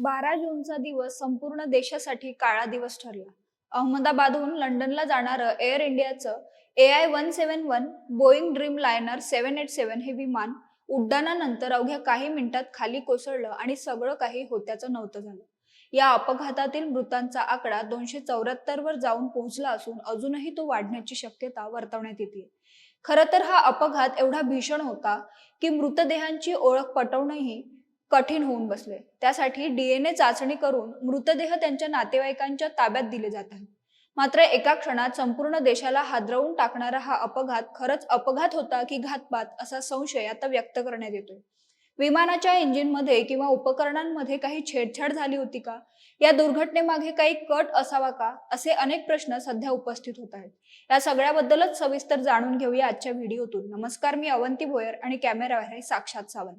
बारा जूनचा दिवस संपूर्ण देशासाठी काळा दिवस ठरला. अहमदाबादहून लंडनला जाणारं एअर इंडियाचं A I one seven one Boeing Dreamliner seven eight seven हे विमान उड्डाणानंतर अवघ्या काही मिनिटात खाली कोसळलं आणि सगळं काही होत्याचं नव्हतं झालं. या अपघातातील मृतांचा आकडा दोनशे चौऱ्याहत्तर वर जाऊन पोहोचला असून अजूनही तो वाढण्याची शक्यता वर्तवण्यात येते खर तर हा अपघात एवढा भीषण होता की मृतदेहांची ओळख पटवणंही कठीण होऊन बसले. त्यासाठी डीएनए चाचणी करून मृतदेह त्यांच्या नातेवाईकांच्या ताब्यात दिले जात आहेत. मात्र एका क्षणात संपूर्ण देशाला हादरवून टाकणारा हा अपघात खरंच अपघात होता की घातपात असा संशय आता व्यक्त करण्यात येतोय. विमानाच्या इंजिनमध्ये किंवा उपकरणांमध्ये काही छेडछाड झाली होती का? या दुर्घटनेमागे काही कट असावा का? असे अनेक प्रश्न सध्या उपस्थित होत आहेत. या सगळ्याबद्दलच सविस्तर जाणून घेऊया आजच्या व्हिडिओतून. नमस्कार मी अवंती भोयर आणि कॅमेरा आहे साक्षात सावंत.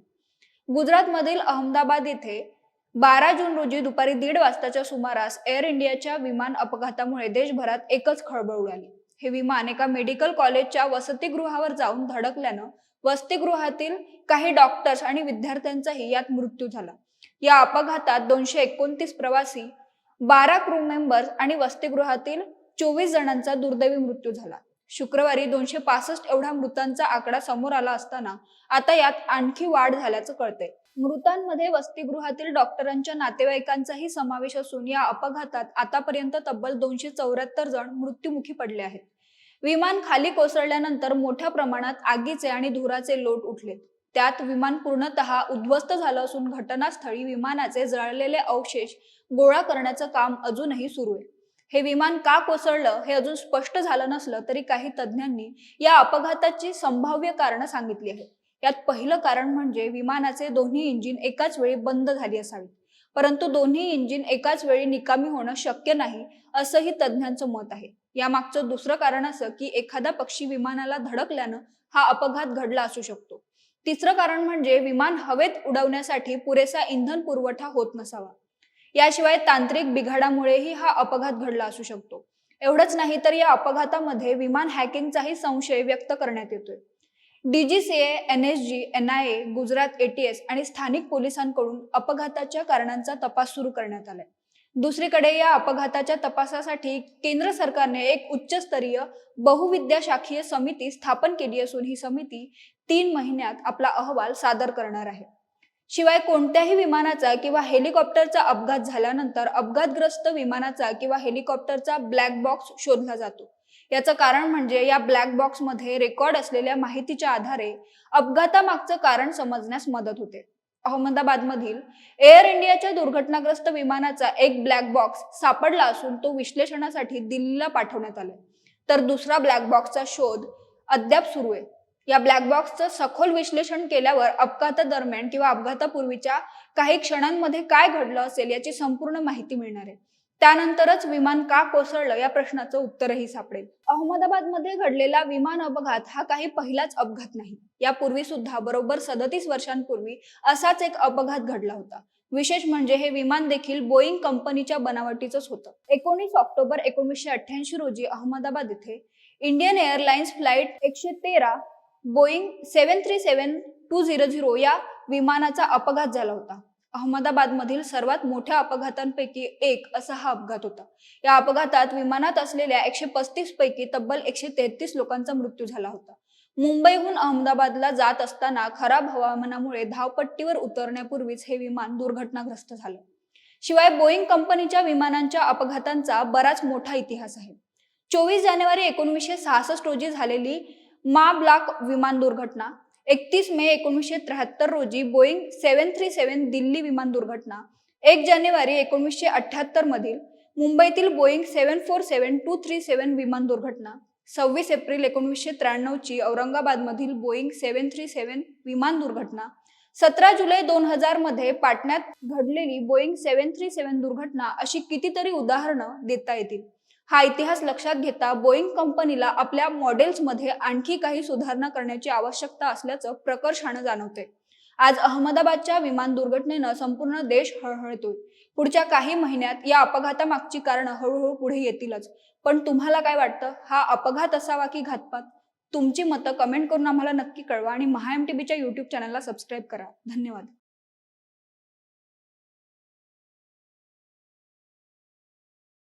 गुजरातमधील अहमदाबाद येथे बारा जून रोजी दुपारी दीड वाजताच्या सुमारास एअर इंडियाच्या विमान अपघातामुळे देशभरात एकच खळबळ उडाली. हे विमान एका मेडिकल कॉलेजच्या वसतिगृहावर जाऊन धडकल्यानं वसतिगृहातील काही डॉक्टर्स आणि विद्यार्थ्यांचाही यात मृत्यू झाला. या अपघातात दोनशे एकोणतीस प्रवासी बारा क्रू मेंबर्स आणि वसतिगृहातील चोवीस जणांचा दुर्दैवी मृत्यू झाला. शुक्रवारी दोनशे पासष्ट एवढा मृतांचा आकडा समोर आला असताना आता यात आणखी वाढ झाल्याचं कळतंय. मृतांमध्ये वसतिगृहातील डॉक्टरांच्या नातेवाईकांचाही समावेश असून या अपघातात आतापर्यंत तब्बल दोनशे चौऱ्याहत्तर जण मृत्युमुखी पडले आहेत. विमान खाली कोसळल्यानंतर मोठ्या प्रमाणात आगीचे आणि धुराचे लोट उठले. त्यात विमान पूर्णतः उद्ध्वस्त झालं असून घटनास्थळी विमानाचे जळलेले अवशेष गोळा करण्याचं काम अजूनही सुरू आहे. हे विमान का कोसळलं हे अजून स्पष्ट झालं नसलं तरी काही तज्ज्ञांनी या अपघाताची संभाव्य कारणं सांगितली आहेत. यात पहिलं कारण म्हणजे विमानाचे दोन्ही इंजिन एकाच वेळी बंद झाली असावी परंतु दोन्ही इंजिन एकाच वेळी निकामी होणं शक्य नाही असंही तज्ज्ञांचं मत आहे. यामागचं दुसरं कारण असं की एखादा पक्षी विमानाला धडकल्यानं हा अपघात घडला असू शकतो. तिसरं कारण म्हणजे विमान हवेत उडवण्यासाठी पुरेसा इंधन पुरवठा होत नसावा. याशिवाय तांत्रिक बिघाडामुळेही हा अपघात घडला असू शकतो. एवढंच नाही तर या अपघातामध्ये विमान हॅकिंगचाही संशय व्यक्त करण्यात येतोय. DGCA N S G N I A Gujarat ATS आणि स्थानिक पोलिसांकडून अपघाताच्या कारणांचा तपास सुरू करण्यात आलाय. दुसरीकडे या अपघाताच्या तपासासाठी केंद्र सरकारने एक उच्चस्तरीय बहुविद्याशाखीय समिती स्थापन केली असून ही समिती तीन महिन्यात आपला अहवाल सादर करणार आहे. शिवाय कोणत्याही विमानाचा किंवा हेलिकॉप्टरचा अपघात झाल्यानंतर अपघातग्रस्त विमानाचा किंवा हेलिकॉप्टरचा ब्लॅक बॉक्स शोधला जातो. याचं कारण म्हणजे या ब्लॅक बॉक्समध्ये रेकॉर्ड असलेल्या माहितीच्या आधारे अपघातामागचं कारण समजण्यास मदत होते. अहमदाबादमधील एअर इंडियाच्या दुर्घटनाग्रस्त विमानाचा एक ब्लॅक बॉक्स सापडला असून तो विश्लेषणासाठी दिल्लीला पाठवण्यात आला तर दुसरा ब्लॅक बॉक्सचा शोध अद्याप सुरू आहे. या ब्लॅक बॉक्सचं सखोल विश्लेषण केल्यावर अपघातादरम्यान किंवा अपघातापूर्वीच्या काही क्षणांमध्ये काय घडलं असेल याची संपूर्ण माहिती मिळणार आहे. त्यानंतरच विमान का कोसळलं या प्रश्नाचं उत्तरही सापडेल. अहमदाबादमध्ये घडलेला विमान अपघात हा काही पहिलाच अपघात नाही. यापूर्वी सुद्धा बरोबर सदतीस वर्षांपूर्वी असाच एक अपघात घडला होता. विशेष म्हणजे हे विमान देखील बोईंग कंपनीच्या बनावटीचंच होतं. एकोणीस ऑक्टोबर एकोणीसशे अठ्ठ्याऐंशी रोजी अहमदाबाद येथे इंडियन एअरलाइन्स फ्लाईट एकशे तेरा Boeing seven three seven two zero zero या विमानाचा अपघात झाला होता. अहमदाबादमधील सर्वात मोठ्या अपघातांपैकी एक असा हा अपघात होता. या अपघातात विमानात असलेल्या एकशे पस्तीस पैकी तब्बल एकशे तेहतीस लोकांचा मृत्यू झाला होता. मुंबईहून अहमदाबादला जात असताना खराब हवामानामुळे धावपट्टीवर उतरण्यापूर्वीच हे विमान दुर्घटनाग्रस्त झालं. शिवाय बोईंग कंपनीच्या विमानांच्या अपघातांचा बराच मोठा इतिहास आहे. चोवीस जानेवारी एकोणीसशे सहासष्ट रोजी झालेली मा ब्लॉक विमान दुर्घटना. एकतीस मे एकोणीसशे त्र्याहत्तर रोजी Boeing seven three seven Delhi विमान दुर्घटना. एक जानेवारी एकोणीसशे अठ्ठ्याहत्तर मधील मुंबईतील Boeing seven four seven two three seven विमान दुर्घटना. सव्वीस एप्रिल एकोणीसशे त्र्याण्णवची औरंगाबादमधील बोईंग सेव्हन थ्री सेव्हन विमान दुर्घटना. सतरा जुलै दोन हजारमध्ये पाटण्यात घडलेली बोईंग सेव्हन थ्री सेव्हन दुर्घटना अशी कितीतरी उदाहरणं देता येतील. हा इतिहास लक्षात घेता बोईंग कंपनीला आपल्या मॉडेल्समध्ये आणखी काही सुधारणा करण्याची आवश्यकता असल्याचं प्रकर्षानं जाणवते आज अहमदाबादच्या विमान दुर्घटनेनं संपूर्ण देश हळहळतोय. पुढच्या काही महिन्यात या अपघातामागची कारणं हळूहळू पुढे येतीलच. पण तुम्हाला काय वाटतं? हा अपघात असावा की घातपात? तुमची मतं कमेंट करून आम्हाला नक्की कळवा आणि महा एम युट्यूब चॅनलला सबस्क्राईब करा. धन्यवाद.